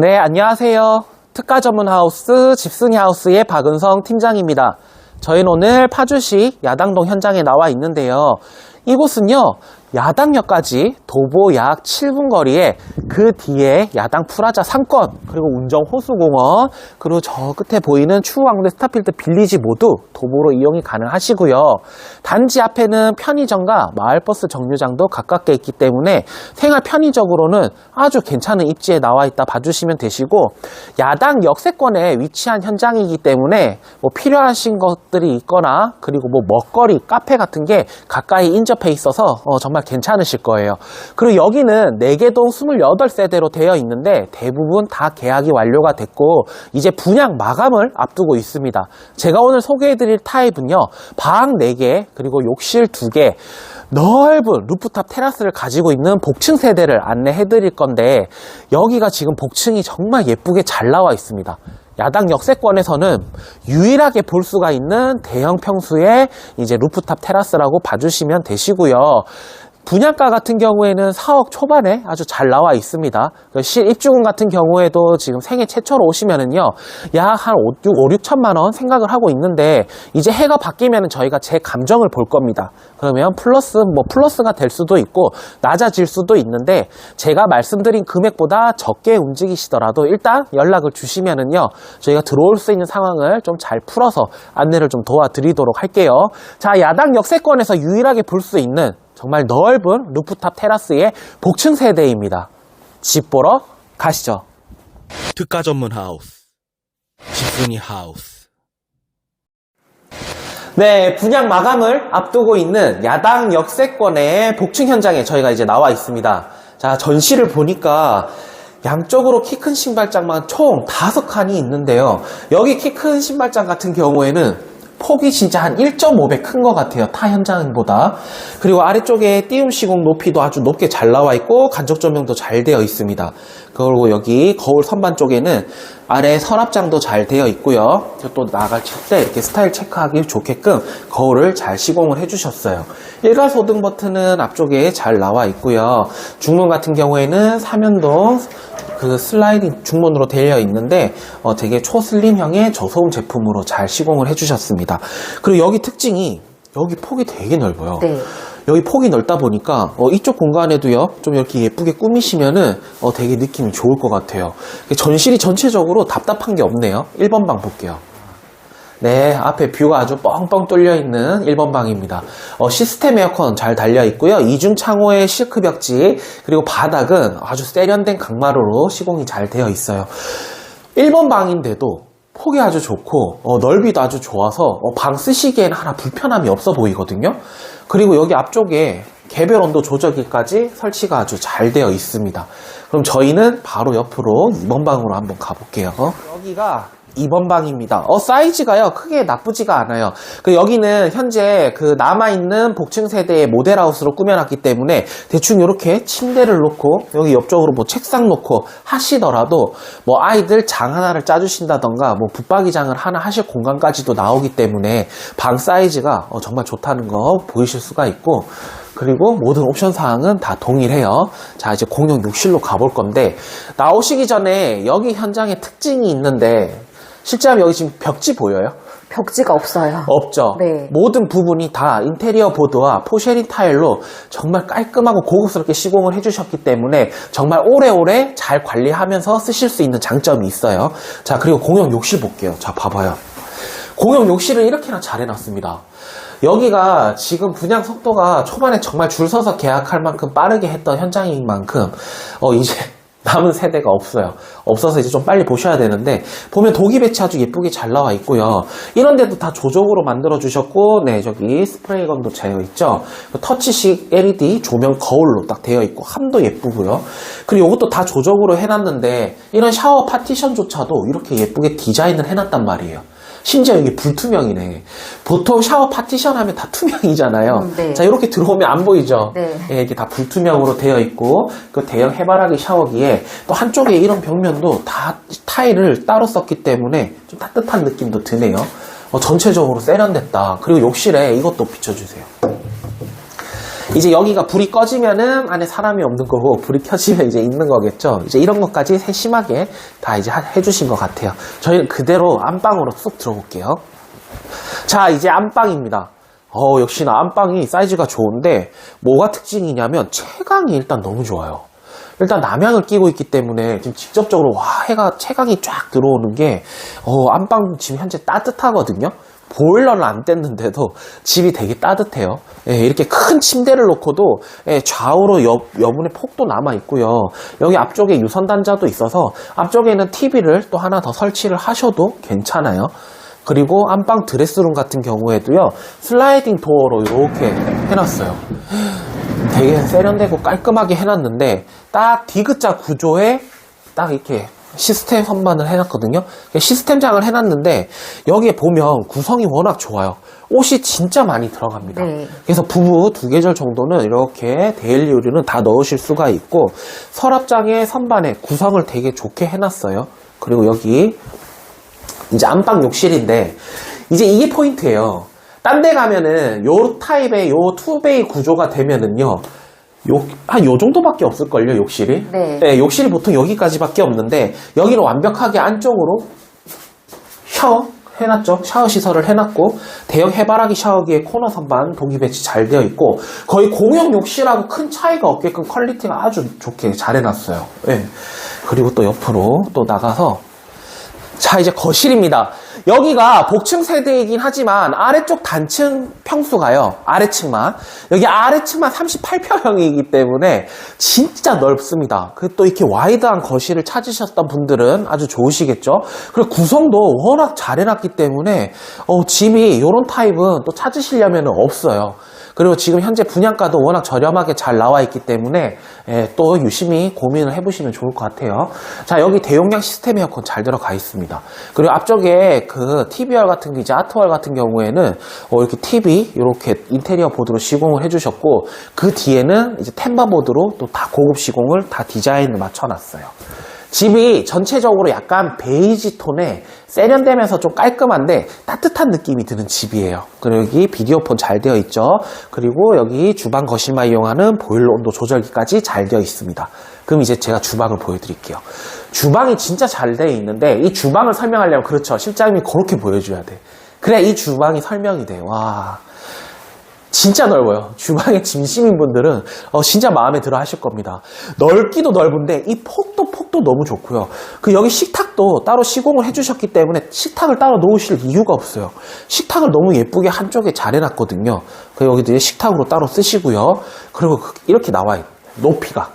네, 안녕하세요. 특가 전문 하우스 집순이 하우스의 박은성 팀장입니다. 저희는 오늘 파주시 야당동 현장에 나와 있는데요. 이곳은요, 야당역까지 도보 약 7분 거리에 그 뒤에 야당 프라자 상권, 그리고 운정 호수공원, 그리고 저 끝에 보이는 추후왕래 스타필드 빌리지 모두 도보로 이용이 가능하시고요. 단지 앞에는 편의점과 마을버스 정류장도 가깝게 있기 때문에 생활 편의적으로는 아주 괜찮은 입지에 나와 있다 봐주시면 되시고 야당 역세권에 위치한 현장이기 때문에 뭐 필요하신 것들이 있거나 그리고 뭐 먹거리, 카페 같은 게 가까이 인접해 있어서 어, 정말 괜찮으실 거예요. 그리고 여기는 4개동 28세대로 되어 있는데 대부분 다 계약이 완료가 됐고 이제 분양 마감을 앞두고 있습니다. 제가 오늘 소개해드릴 타입은요. 방 4개 그리고 욕실 2개 넓은 루프탑 테라스를 가지고 있는 복층 세대를 안내해 드릴 건데 여기가 지금 복층이 정말 예쁘게 잘 나와 있습니다. 야당 역세권에서는 유일하게 볼 수가 있는 대형 평수의 이제 루프탑 테라스라고 봐주시면 되시고요. 분양가 같은 경우에는 4억 초반에 아주 잘 나와 있습니다. 그 실입주금 같은 경우에도 지금 생애 최초로 오시면은요, 약 한 5, 6, 5, 6천만 원 생각을 하고 있는데, 이제 해가 바뀌면은 저희가 제 감정을 볼 겁니다. 그러면 플러스, 뭐 플러스가 될 수도 있고, 낮아질 수도 있는데, 제가 말씀드린 금액보다 적게 움직이시더라도 일단 연락을 주시면은요, 저희가 들어올 수 있는 상황을 좀 잘 풀어서 안내를 좀 도와드리도록 할게요. 자, 야당 역세권에서 유일하게 볼 수 있는 정말 넓은 루프탑 테라스의 복층 세대입니다. 집 보러 가시죠. 특가 전문 하우스 집순이 하우스 네, 분양 마감을 앞두고 있는 야당 역세권의 복층 현장에 저희가 이제 나와 있습니다. 자, 전시를 보니까 양쪽으로 키 큰 신발장만 총 다섯 칸이 있는데요. 여기 키 큰 신발장 같은 경우에는 폭이 진짜 한 1.5배 큰 것 같아요. 타 현장보다. 그리고 아래쪽에 띄움 시공 높이도 아주 높게 잘 나와 있고 간접 조명도 잘 되어 있습니다. 그리고 여기 거울 선반 쪽에는 아래 서랍장도 잘 되어 있고요. 또 나갈 때 이렇게 스타일 체크하기 좋게끔 거울을 잘 시공을 해주셨어요. 일괄 소등 버튼은 앞쪽에 잘 나와 있고요. 중문 같은 경우에는 사면동 그 슬라이딩 중문으로 되어 있는데 어, 되게 초슬림형의 저소음 제품으로 잘 시공을 해주셨습니다. 그리고 여기 특징이 여기 폭이 되게 넓어요. 네. 여기 폭이 넓다 보니까 어, 이쪽 공간에도요 좀 이렇게 예쁘게 꾸미시면은 어, 되게 느낌이 좋을 것 같아요. 전실이 전체적으로 답답한 게 없네요. 1번 방 볼게요. 네, 앞에 뷰가 아주 뻥뻥 뚫려 있는 1번 방입니다. 어, 시스템 에어컨 잘 달려 있고요. 이중 창호의 실크 벽지, 그리고 바닥은 아주 세련된 강마루로 시공이 잘 되어 있어요. 1번 방인데도 폭이 아주 좋고, 어, 넓이도 아주 좋아서, 어, 방 쓰시기에는 하나 불편함이 없어 보이거든요. 그리고 여기 앞쪽에 개별 온도 조절기까지 설치가 아주 잘 되어 있습니다. 그럼 저희는 바로 옆으로 2번 방으로 한번 가볼게요. 여기가 2번 방입니다. 어, 사이즈가요, 크게 나쁘지가 않아요. 그, 여기는 현재 그 남아있는 복층 세대의 모델하우스로 꾸며놨기 때문에 대충 이렇게 침대를 놓고, 여기 옆쪽으로 뭐 책상 놓고 하시더라도, 뭐 아이들 장 하나를 짜주신다던가, 뭐 붙박이장을 하나 하실 공간까지도 나오기 때문에 방 사이즈가 어, 정말 좋다는 거 보이실 수가 있고, 그리고 모든 옵션 사항은 다 동일해요. 자, 이제 공용 욕실로 가볼 건데, 나오시기 전에 여기 현장에 특징이 있는데, 실제로 여기 지금 벽지 보여요? 벽지가 없어요. 없죠? 네. 모든 부분이 다 인테리어 보드와 포쉐린 타일로 정말 깔끔하고 고급스럽게 시공을 해주셨기 때문에 정말 오래오래 잘 관리하면서 쓰실 수 있는 장점이 있어요. 자, 그리고 공용 욕실 볼게요. 자, 봐봐요. 공용 욕실을 이렇게나 잘 해놨습니다. 여기가 지금 분양 속도가 초반에 정말 줄 서서 계약할 만큼 빠르게 했던 현장인 만큼 어 이제 남은 세대가 없어요. 없어서 이제 좀 빨리 보셔야 되는데 보면 독이 배치 아주 예쁘게 잘 나와 있고요. 이런 데도 다 조적으로 만들어 주셨고 네 저기 스프레이건도 되어 있죠. 터치식 LED 조명 거울로 딱 되어 있고 함도 예쁘고요. 그리고 이것도 다 조적으로 해놨는데 이런 샤워 파티션조차도 이렇게 예쁘게 디자인을 해놨단 말이에요. 심지어 이게 불투명이네. 보통 샤워 파티션 하면 다 투명이잖아요. 음, 네. 자, 이렇게 들어오면 안 보이죠? 네. 예, 이게 다 불투명으로 되어 있고, 그 대형 해바라기 샤워기에 또 한쪽에 이런 벽면도 다 타일을 따로 썼기 때문에 좀 따뜻한 느낌도 드네요. 어, 전체적으로 세련됐다. 그리고 욕실에 이것도 비춰주세요. 이제 여기가 불이 꺼지면은 안에 사람이 없는 거고 불이 켜지면 이제 있는 거겠죠. 이제 이런 것까지 세심하게 다 이제 하- 해주신 것 같아요. 저희는 그대로 안방으로 쑥 들어볼게요. 자, 이제 안방입니다. 어, 역시나 안방이 사이즈가 좋은데 뭐가 특징이냐면 채광이 일단 너무 좋아요. 일단 남향을 끼고 있기 때문에 지금 직접적으로 와 해가 채광이 쫙 들어오는 게 어, 안방 지금 현재 따뜻하거든요. 보일러는 안 뗐는데도 집이 되게 따뜻해요. 예, 이렇게 큰 침대를 놓고도 예, 좌우로 여, 여분의 폭도 남아 있고요. 여기 앞쪽에 유선 단자도 있어서 앞쪽에는 TV를 또 하나 더 설치를 하셔도 괜찮아요. 그리고 안방 드레스룸 같은 경우에도요 슬라이딩 도어로 이렇게 해놨어요 되게 세련되고 깔끔하게 해놨는데 딱 디귿자 구조에 딱 이렇게 시스템 선반을 해놨거든요 시스템 장을 해놨는데 여기에 보면 구성이 워낙 좋아요 옷이 진짜 많이 들어갑니다 네. 그래서 부부 두 계절 정도는 이렇게 데일리 요리는 다 넣으실 수가 있고 서랍장의 선반에 구성을 되게 좋게 해놨어요 그리고 여기 이제 안방 욕실인데 이제 이게 포인트예요. 딴 데 가면은 요 타입의 요 투베이 구조가 되면은요. 요, 한요 정도밖에 없을걸요, 욕실이? 네. 욕실이 보통 여기까지밖에 없는데, 여기는 완벽하게 안쪽으로 샤워 해놨죠. 샤워 시설을 해놨고, 대형 해바라기 샤워기에 코너 선반 동기 배치 잘 되어 있고, 거의 공용 욕실하고 큰 차이가 없게끔 퀄리티가 아주 좋게 잘 해놨어요. 예. 그리고 또 옆으로 또 나가서, 자, 이제 거실입니다. 여기가 복층 세대이긴 하지만 아래쪽 단층 평수가요. 아래층만. 여기 아래층만 38평형이기 때문에 진짜 넓습니다. 그또 이렇게 와이드한 거실을 찾으셨던 분들은 아주 좋으시겠죠. 그리고 구성도 워낙 잘 해놨기 때문에 어, 집이 이런 타입은 또 찾으시려면 없어요. 그리고 지금 현재 분양가도 워낙 저렴하게 잘 나와 있기 때문에 예, 또 유심히 고민을 해보시면 좋을 것 같아요. 자 여기 대용량 시스템 에어컨 잘 들어가 있습니다. 그리고 앞쪽에 그 TVR 같은 게 이제 아트월 같은 경우에는 어, 이렇게 TV 이렇게 인테리어 보드로 시공을 해주셨고 그 뒤에는 이제 템바 보드로 또 다 고급 시공을 다 디자인을 맞춰놨어요. 집이 전체적으로 약간 베이지 톤에 세련되면서 좀 깔끔한데 따뜻한 느낌이 드는 집이에요. 그리고 여기 비디오폰 잘 되어 있죠. 그리고 여기 주방 거실만 이용하는 보일러 온도 조절기까지 잘 되어 있습니다. 그럼 이제 제가 주방을 보여드릴게요. 주방이 진짜 잘 되어 있는데 이 주방을 설명하려면 그렇죠. 실장님이 그렇게 보여줘야 돼. 그래야 이 주방이 설명이 돼. 와. 진짜 넓어요. 주방에 진심인 분들은 어, 진짜 마음에 들어 하실 겁니다. 넓기도 넓은데 이 폭도 폭도 너무 좋고요. 그 여기 식탁도 따로 시공을 해주셨기 때문에 식탁을 따로 놓으실 이유가 없어요. 식탁을 너무 예쁘게 한쪽에 잘 해놨거든요. 그 여기도 이제 식탁으로 따로 쓰시고요. 그리고 그- 이렇게 나와요. 높이가.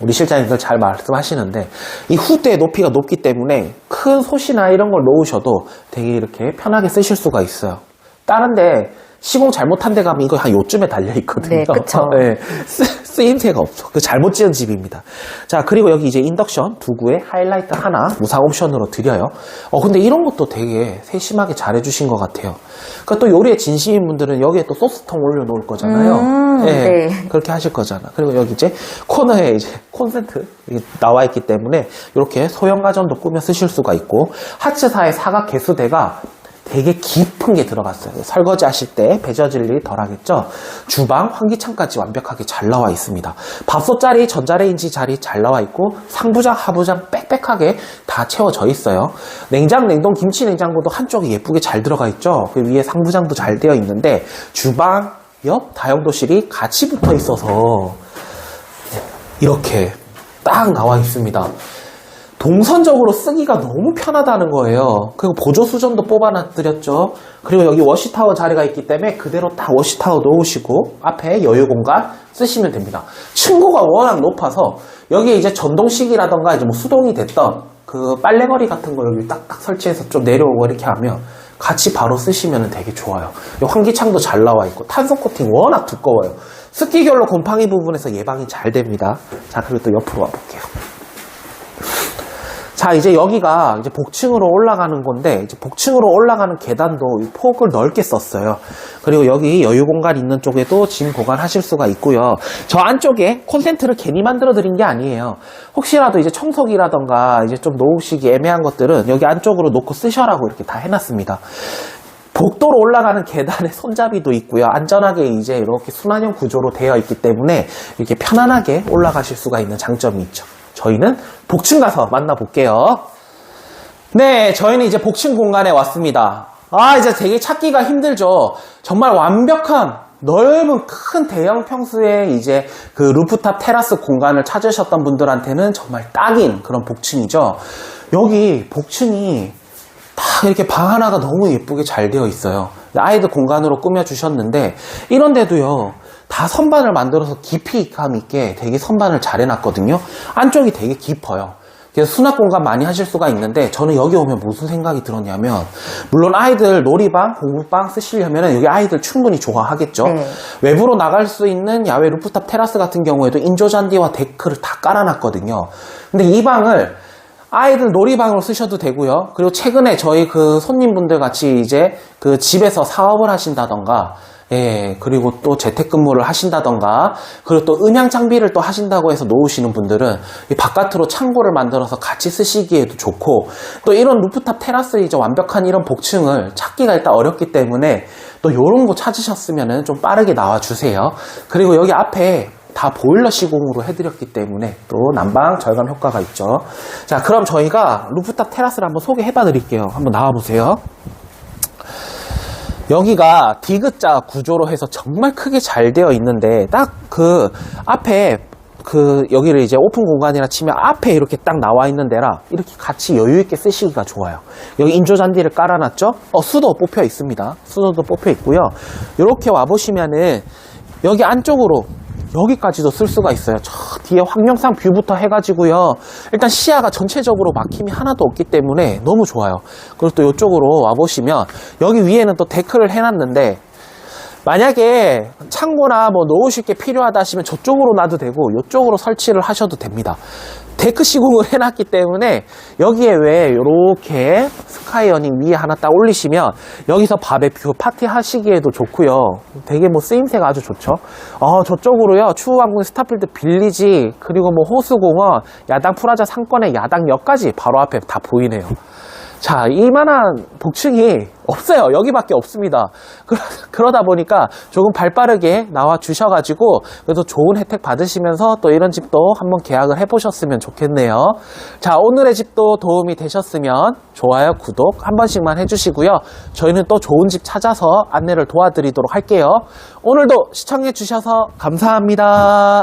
우리 실장님들 잘 말씀하시는데 이 후대 높이가 높기 때문에 큰 솥이나 이런 걸 놓으셔도 되게 이렇게 편하게 쓰실 수가 있어요. 다른데 시공 잘못한 데 가면 이거 한 요쯤에 달려 있거든요. 네, 그쵸. 네, 쓰, 쓰임새가 없어. 그 잘못 지은 집입니다. 자, 그리고 여기 이제 인덕션 두구에 하이라이트 하나 무상 옵션으로 드려요. 어, 근데 이런 것도 되게 세심하게 잘 해주신 것 같아요. 그러니까 또 요리에 진심인 분들은 여기에 또 소스통 올려놓을 거잖아요. 음, 네, 네. 그렇게 하실 거잖아. 그리고 여기 이제 코너에 이제 콘센트 나와 있기 때문에 이렇게 소형 가전도 꾸며 쓰실 수가 있고 하츠사의 사각 개수대가 되게 깊은 게 들어갔어요. 설거지 하실 때 배져질 일이 덜 하겠죠. 주방, 환기창까지 완벽하게 잘 나와 있습니다. 밥솥 자리, 전자레인지 자리 잘 나와 있고 상부장, 하부장 빽빽하게 다 채워져 있어요. 냉장, 냉동, 김치 냉장고도 한쪽에 예쁘게 잘 들어가 있죠. 그 위에 상부장도 잘 되어 있는데 주방, 옆 다용도실이 같이 붙어 있어서 이렇게 딱 나와 있습니다. 동선적으로 쓰기가 너무 편하다는 거예요. 그리고 보조 수전도 뽑아놨드렸죠. 그리고 여기 워시타워 자리가 있기 때문에 그대로 딱 워시타워 놓으시고 앞에 여유 공간 쓰시면 됩니다. 층고가 워낙 높아서 여기에 이제 전동식이라던가 이제 뭐 수동이 됐던 그 빨래거리 같은 걸 여기 딱딱 설치해서 좀 내려오고 이렇게 하면 같이 바로 쓰시면 되게 좋아요. 이 환기창도 잘 나와 있고 탄소 코팅 워낙 두꺼워요. 습기 결로 곰팡이 부분에서 예방이 잘 됩니다. 자 그리고 또 옆으로 와볼게요. 자, 이제 여기가 이제 복층으로 올라가는 건데, 이제 복층으로 올라가는 계단도 이 폭을 넓게 썼어요. 그리고 여기 여유 공간 있는 쪽에도 짐 보관하실 수가 있고요. 저 안쪽에 콘센트를 괜히 만들어 드린 게 아니에요. 혹시라도 이제 청소기라던가 이제 좀 놓으시기 애매한 것들은 여기 안쪽으로 놓고 쓰셔라고 이렇게 다 해놨습니다. 복도로 올라가는 계단에 손잡이도 있고요. 안전하게 이제 이렇게 순환형 구조로 되어 있기 때문에 이렇게 편안하게 올라가실 수가 있는 장점이 있죠. 저희는 복층 가서 만나볼게요. 네, 저희는 이제 복층 공간에 왔습니다. 아, 이제 되게 찾기가 힘들죠. 정말 완벽한 넓은 큰 대형 평수의 이제 그 루프탑 테라스 공간을 찾으셨던 분들한테는 정말 딱인 그런 복층이죠. 여기 복층이 다 이렇게 방 하나가 너무 예쁘게 잘 되어 있어요. 아이들 공간으로 꾸며주셨는데, 이런데도요, 다 선반을 만들어서 깊이감 있게 되게 선반을 잘 해놨거든요. 안쪽이 되게 깊어요. 그래서 수납 공간 많이 하실 수가 있는데, 저는 여기 오면 무슨 생각이 들었냐면, 물론 아이들 놀이방, 공부방 쓰시려면 여기 아이들 충분히 좋아하겠죠. 네. 외부로 나갈 수 있는 야외 루프탑 테라스 같은 경우에도 인조 잔디와 데크를 다 깔아놨거든요. 근데 이 방을 아이들 놀이방으로 쓰셔도 되고요. 그리고 최근에 저희 그 손님분들 같이 이제 그 집에서 사업을 하신다던가, 예, 그리고 또 재택근무를 하신다던가, 그리고 또 음향 장비를 또 하신다고 해서 놓으시는 분들은 이 바깥으로 창고를 만들어서 같이 쓰시기에도 좋고, 또 이런 루프탑 테라스 이제 완벽한 이런 복층을 찾기가 일단 어렵기 때문에 또 이런 거 찾으셨으면 좀 빠르게 나와주세요. 그리고 여기 앞에 다 보일러 시공으로 해드렸기 때문에 또 난방 절감 효과가 있죠. 자, 그럼 저희가 루프탑 테라스를 한번 소개해봐 드릴게요. 한번 나와보세요. 여기가 디귿자 구조로 해서 정말 크게 잘 되어 있는데 딱 그 앞에 그 여기를 이제 오픈 공간이라 치면 앞에 이렇게 딱 나와 있는 데라 이렇게 같이 여유 있게 쓰시기가 좋아요. 여기 인조 잔디를 깔아놨죠? 어 수도 뽑혀 있습니다. 수도도 뽑혀 있고요. 이렇게 와 보시면은 여기 안쪽으로 여기까지도 쓸 수가 있어요. 저 뒤에 황영상 뷰부터 해가지고요. 일단 시야가 전체적으로 막힘이 하나도 없기 때문에 너무 좋아요. 그리고 또 이쪽으로 와보시면 여기 위에는 또 데크를 해놨는데 만약에 창고나 뭐 놓으실 게 필요하다 하시면 저쪽으로 놔도 되고 이쪽으로 설치를 하셔도 됩니다. 데크 시공을 해놨기 때문에 여기에 왜 이렇게 스카이어닝 위에 하나 딱 올리시면 여기서 바베큐 파티 하시기에도 좋고요. 되게 뭐 쓰임새가 아주 좋죠. 어, 저쪽으로요 추후항공 스타필드 빌리지 그리고 뭐 호수공원 야당 프라자 상권의 야당역까지 바로 앞에 다 보이네요. 자, 이만한 복층이 없어요. 여기밖에 없습니다. 그러, 다 보니까 조금 발 빠르게 나와 주셔가지고 그래도 좋은 혜택 받으시면서 또 이런 집도 한번 계약을 해보셨으면 좋겠네요. 자, 오늘의 집도 도움이 되셨으면 좋아요, 구독 한 번씩만 해주시고요. 저희는 또 좋은 집 찾아서 안내를 도와드리도록 할게요. 오늘도 시청해주셔서 감사합니다.